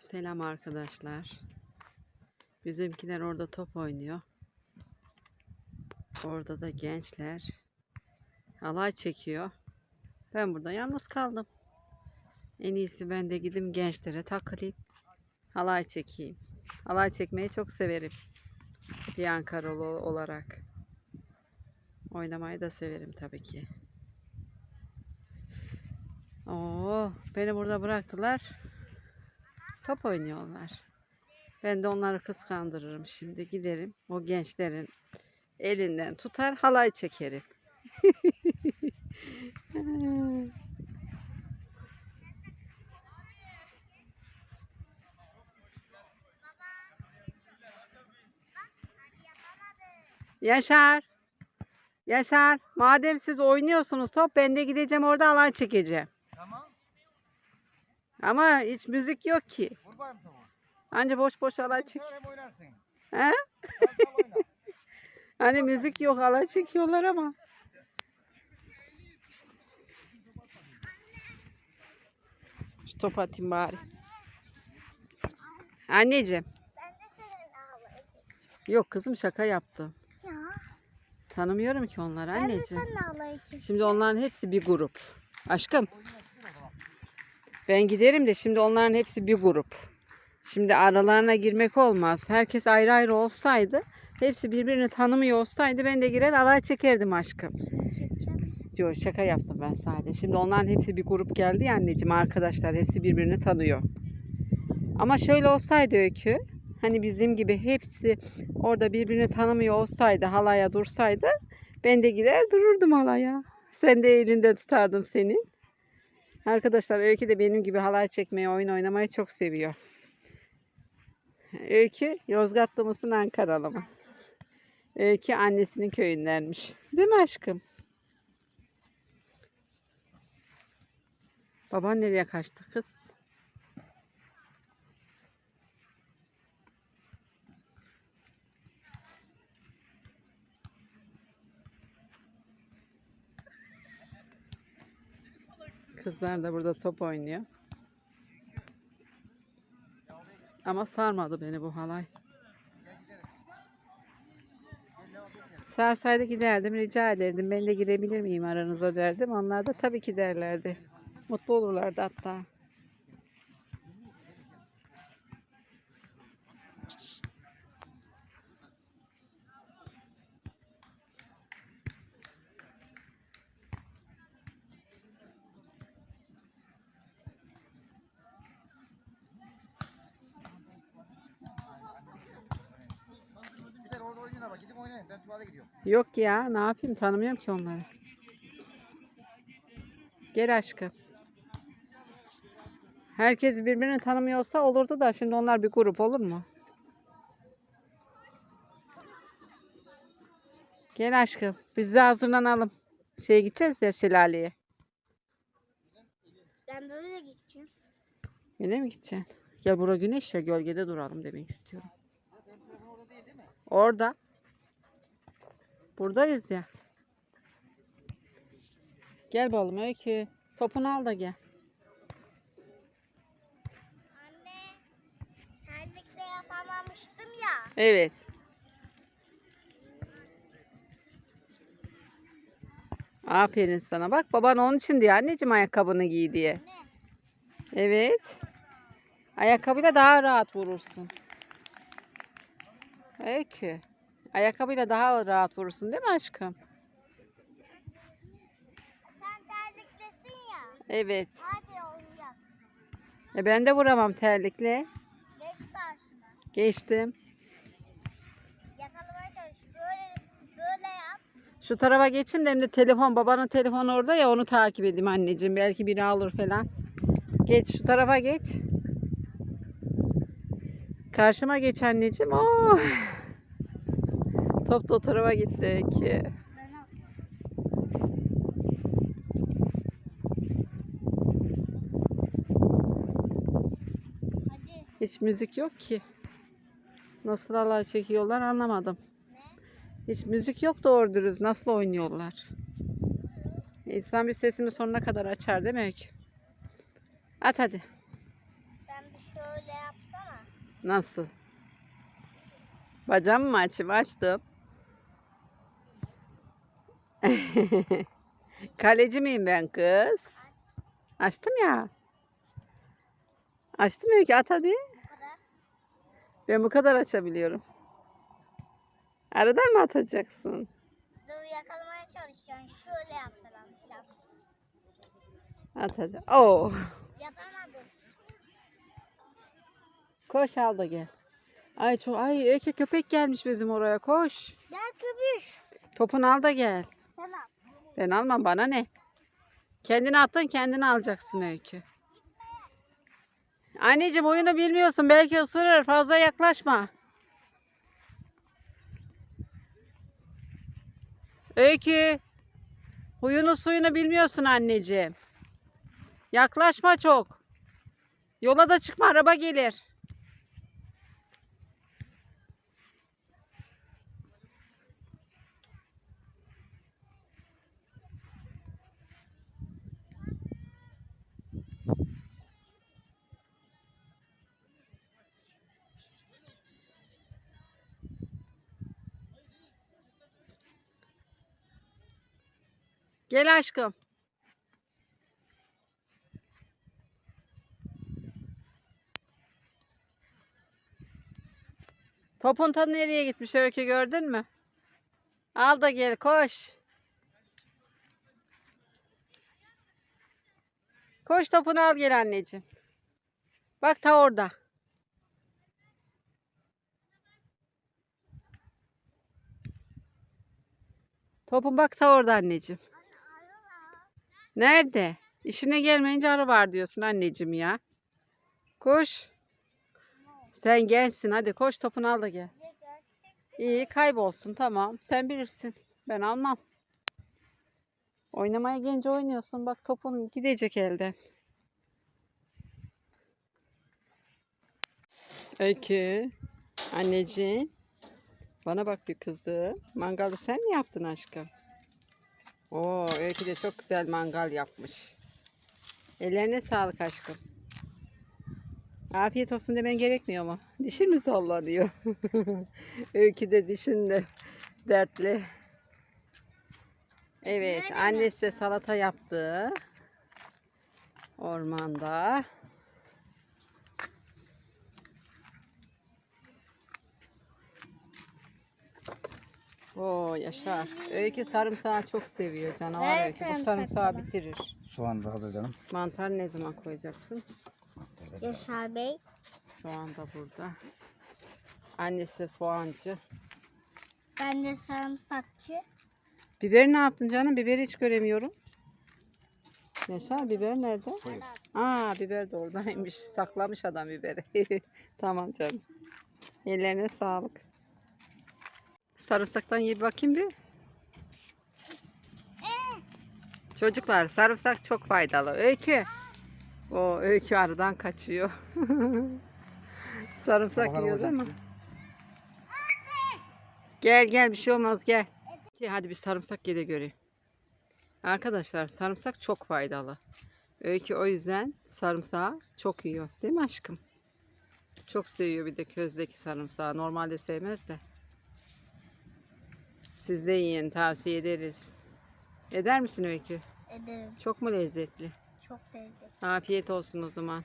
Selam arkadaşlar. Bizimkiler orada top oynuyor. Orada da gençler halay çekiyor. Ben burada yalnız kaldım. En iyisi ben de gidip gençlere takılayım. Halay çekeyim. Halay çekmeyi çok severim. Bir Ankaralı olarak. Oynamayı da severim tabii ki. Oo, beni burada bıraktılar. Top oynuyorlar. Ben de onları kıskandırırım şimdi. Giderim o gençlerin elinden tutar halay çekerim. Yaşar. Yaşar. Madem siz oynuyorsunuz top ben de gideceğim orada halay çekeceğim. Tamam. Ama hiç müzik yok ki. Anca boş boş çek. Hem oynarsın. He? Hani müzik yok halay çekiyorlar ama. Şu top atayım bari. Anneciğim. Ben de senin ağlayacağım. Yok kızım şaka yaptım. Ya. Tanımıyorum ki onları Ben de anneciğim. Şimdi onların hepsi bir grup. Aşkım. Ben giderim de şimdi onların hepsi bir grup. Şimdi aralarına girmek olmaz. Herkes ayrı ayrı olsaydı, hepsi birbirini tanımıyor olsaydı ben de girer alay çekerdim aşkım. Yok şaka yaptım ben sadece. Şimdi onların hepsi bir grup geldi ya anneciğim. Arkadaşlar hepsi birbirini tanıyor. Ama şöyle olsaydı öykü. Hani bizim gibi hepsi orada birbirini tanımıyor olsaydı halaya dursaydı ben de gider dururdum halaya. Sen de elinde tutardım senin. Arkadaşlar Öykü de benim gibi halay çekmeyi, oyun oynamayı çok seviyor. Öykü Yozgatlı mısın Ankaralı mı? Öykü annesinin köyündenmiş. Değil mi aşkım? Baban nereye kaçtı kız? Kızlar da burada top oynuyor. Ama sarmadı beni bu halay. Sarsaydı giderdim rica ederdim. Ben de girebilir miyim aranıza derdim. Onlar da tabii ki derlerdi. Mutlu olurlardı hatta. Oynayın bak. Gidip oynayın. Ben tuvalete gidiyorum. Yok ya ne yapayım tanımıyorum ki onları. Gel aşkım. Herkes birbirini tanımıyorsa olurdu da şimdi onlar bir grup olur mu? Gel aşkım. Biz de hazırlanalım. Şeye gideceğiz ya şelaleye. Ben böyle gideceğim. Öyle mi gideceksin? Gel bura güneşle gölgede duralım demek istiyorum. Orada. Buradayız ya. Gel balım Öykü. Topunu al da gel. Anne. Terlikle yapamamıştım ya. Evet. Aferin sana. Bak baban onun için diyor anneciğim ayakkabını giy diye. Ne? Evet. Ayakkabıyla daha rahat vurursun. Öykü. Ayakkabıyla daha rahat vurursun değil mi aşkım? Sen terliklesin ya. Evet. Hadi oyuncak. E ben de vuramam terlikle. Geç karşıma. Geçtim. Yakalamaya çalış. Böyle böyle yap. Şu tarafa geçeyim de hem de telefon babanın telefonu orada ya onu takip edeyim anneciğim. Belki biri alır falan. Geç şu tarafa geç. Karşıma geç anneciğim. Oh. Top da o tarafa gitti ki. Ben al. Hadi. Hiç müzik yok ki. Nasıl halay çekiyorlar anlamadım. Hiç müzik yok doğru dürüst. Nasıl oynuyorlar? İnsan bir sesini sonuna kadar açar Öykü? At hadi. Sen bir şöyle yap. Nasıl? Bacağımı mı açayım? Açtım. Kaleci miyim ben kız? Açtım ya. Açtım ya ki at hadi. Ben bu kadar açabiliyorum. Aradan mı atacaksın? Dur yakalamaya çalışacaksın. Şöyle yaptıram. Yap. At hadi. Oo. Yapamadım. Koş al da gel. Ay çok ay Eke köpek gelmiş bizim oraya. Koş. Gel köpüş. Topunu al da gel. Tamam. Ben almam bana ne? Kendini attın kendini alacaksın Öykü. Anneciğim oyunu bilmiyorsun belki ısırır fazla yaklaşma. Öykü. Huyunu suyunu bilmiyorsun anneciğim. Yaklaşma çok. Yola da çıkma araba gelir. Gel aşkım. Topun tadı nereye gitmiş Öykü gördün mü? Al da gel koş. Koş topunu al gel anneciğim. Bak ta orada. Topun bak ta orada anneciğim. Nerede? İşine gelmeyince arı var diyorsun anneciğim ya. Koş. Sen gençsin hadi koş topunu al da gel. İyi kaybolsun tamam. Sen bilirsin. Ben almam. Oynamaya gelince oynuyorsun. Bak topun gidecek elden. Öykü. Anneciğim. Bana bak bir kızım. Mangalı sen mi yaptın aşkım? Oo, Öykü de çok güzel mangal yapmış. Ellerine sağlık aşkım. Afiyet olsun demen gerekmiyor mu? Dişin mi sallanıyor? Öykü de dişin de dertli. Evet, Nereden annesi de salata yaptı. Ormanda. Oo Yaşar. Öykü sarımsağı çok seviyor canavar Ver Öykü. Bu sarımsak sarımsağı bana. bitirir. Soğan da hazır canım. Mantar ne zaman koyacaksın? Yaşar Bey. Soğan da burada. Annesi soğancı. Ben de sarımsakçı. Biberi ne yaptın canım? Biberi hiç göremiyorum. Yaşar biber nerede? Buyur. Aa biber de oradaymış. Saklamış adam biberi. tamam canım. Ellerine sağlık. Sarımsaktan ye bakayım bir. Çocuklar sarımsak çok faydalı. Öykü. O öykü arıdan kaçıyor. sarımsak Bakalım yiyor değil hocam. mi? Gel gel bir şey olmaz gel. Hadi bir sarımsak ye de göreyim. Arkadaşlar sarımsak çok faydalı. Öykü o yüzden sarımsağı çok yiyor. Değil mi aşkım? Çok seviyor bir de közdeki sarımsağı. Normalde sevmez de. Siz de yiyin tavsiye ederiz. Eder misin Öykü? Ederim. Çok mu lezzetli? Çok lezzetli. Afiyet olsun o zaman.